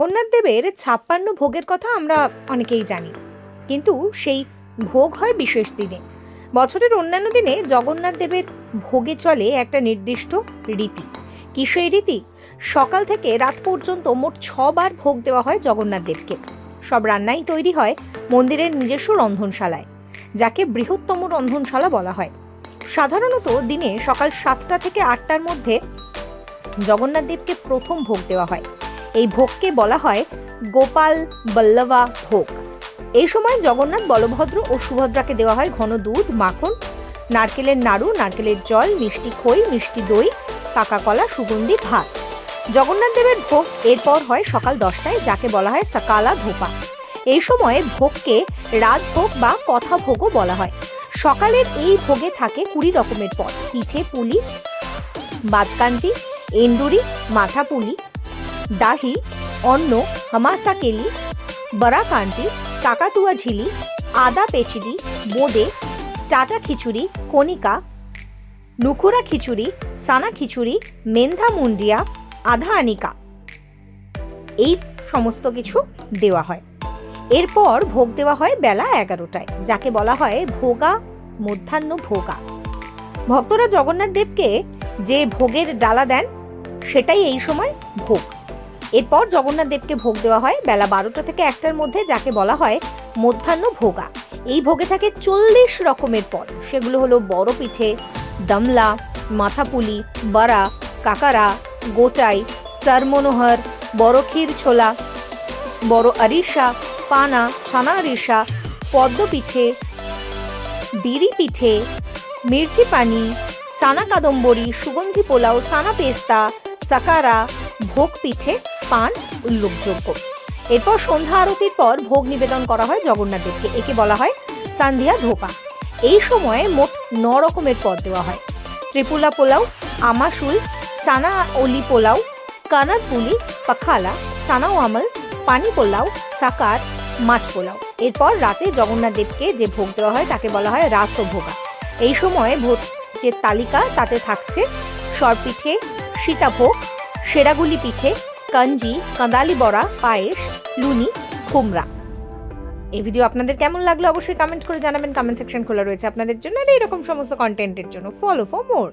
জগন্নাথ দেবের ছাপ্পান্ন ভোগের কথা আমরা অনেকেই জানি। কিন্তু সেই ভোগ হয় বিশেষ দিনে। বছরের অন্যান্য দিনে জগন্নাথ দেবের ভোগে চলে একটা নির্দিষ্ট রীতি। কি সেই রীতি? সকাল থেকে রাত পর্যন্ত মোট ছবার ভোগ দেওয়া হয় জগন্নাথ দেবকে। সব রান্নাই তৈরি হয় মন্দিরের নিজস্ব রন্ধনশালায়, যাকে বৃহত্তম রন্ধনশালা বলা হয়। সাধারণত দিনে সকাল সাতটা থেকে আটটার মধ্যে জগন্নাথ দেবকে প্রথম ভোগ দেওয়া হয়। এই ভোগকে বলা হয় গোপাল বল্লভা ভোগ। এই সময় জগন্নাথ, বলভদ্র ও সুভদ্রাকে দেওয়া হয় ঘন দুধ, মাখন, নারকেলের নাড়ু, নারকেলের জল, মিষ্টি খই, মিষ্টি দই কাকা কলা সুগন্ধি, ভাত। জগন্নাথ দেবের ভোগ এরপর হয় সকাল দশটায়, যাকে বলা হয় সকালা ধোপা। এই সময়ে ভোগকে রাজভোগ বা কথা ভোগও বলা হয়। সকালের এই ভোগে থাকে কুড়ি রকমের পদ। পিঠে পুলি বাদকান্তি এন্দুরি মাথা পুলি দাহি, অন্ন, হামাসা কেলি বরাকান্তি কাকাতুয়া ঝিলি, আদা পেচিডি বোঁদে, টাটা খিচুড়ি, কণিকা নুকুরা খিচুড়ি, সানা খিচুড়ি, মেন্ধা মুন্ডিয়া, আধা আনিকা। এই সমস্ত কিছু দেওয়া হয়। এরপর ভোগ দেওয়া হয় বেলা এগারোটায়, যাকে বলা হয় ভোগা, মধ্যাহ্ন ভোগা। ভক্তরা জগন্নাথ দেবকে যে ভোগের ডালা দেন, সেটাই এই সময় ভোগ। এরপর জগন্নাথ দেবকে ভোগ দেওয়া হয়। বেলা বারোটা থেকে একটার মধ্যে যাকে বলা হয় মধ্যাহ্ন ভোগা। এই ভোগে থাকে চল্লিশ রকমের পদ সেগুলো হলো বড় পিঠে, দমলা, মাথাপুলি বড়া কাকারা গোটাই, সরমনোহর, বড় ক্ষীর ছোলা, বড় আরিসা, পানা, ছানা আরিসা, পদ্ম পিঠে, বিড়ি পিঠে, মির্চি পানি, সানা কাদম্বরী, সুগন্ধি পোলাও, সানা পেস্তা, সাকারা, ভোগ পিঠে পান উল্লেখযোগ্য। এরপর সন্ধ্যা আরতির পর ভোগ নিবেদন করা হয় জগন্নাথ দেবকে। একে বলা হয় সান্ধিয়া ধোপা। এই সময়ে মোট ন রকমের পদ দেওয়া হয়। ত্রিপুলা পোলাও, আমাশুল, সানা অলি পোলাও, কানার পুলি, পাখালা সানাও আমল, পানি পোলাও, সাকার, মাছ পোলাও। এরপর রাতে জগন্নাথ দেবকে যে ভোগ দেওয়া হয় তাকে বলা হয় রাত ভোগা এই সময়ে ভোগ যে তালিকা তাতে থাকছে, সরপিঠে, সীতাভোগ, সেরাগুলি পিঠে কাঞ্জি, কাঁদালি বড়া, পায়েস, লুনি কুমড়া এই ভিডিও আপনাদের কেমন লাগল অবশ্যই কমেন্ট করে জানাবেন। কমেন্ট সেকশন খোলা রয়েছে আপনাদের জন্য। আর এরকম সমস্ত কন্টেন্টের জন্য ফলো ফর মোর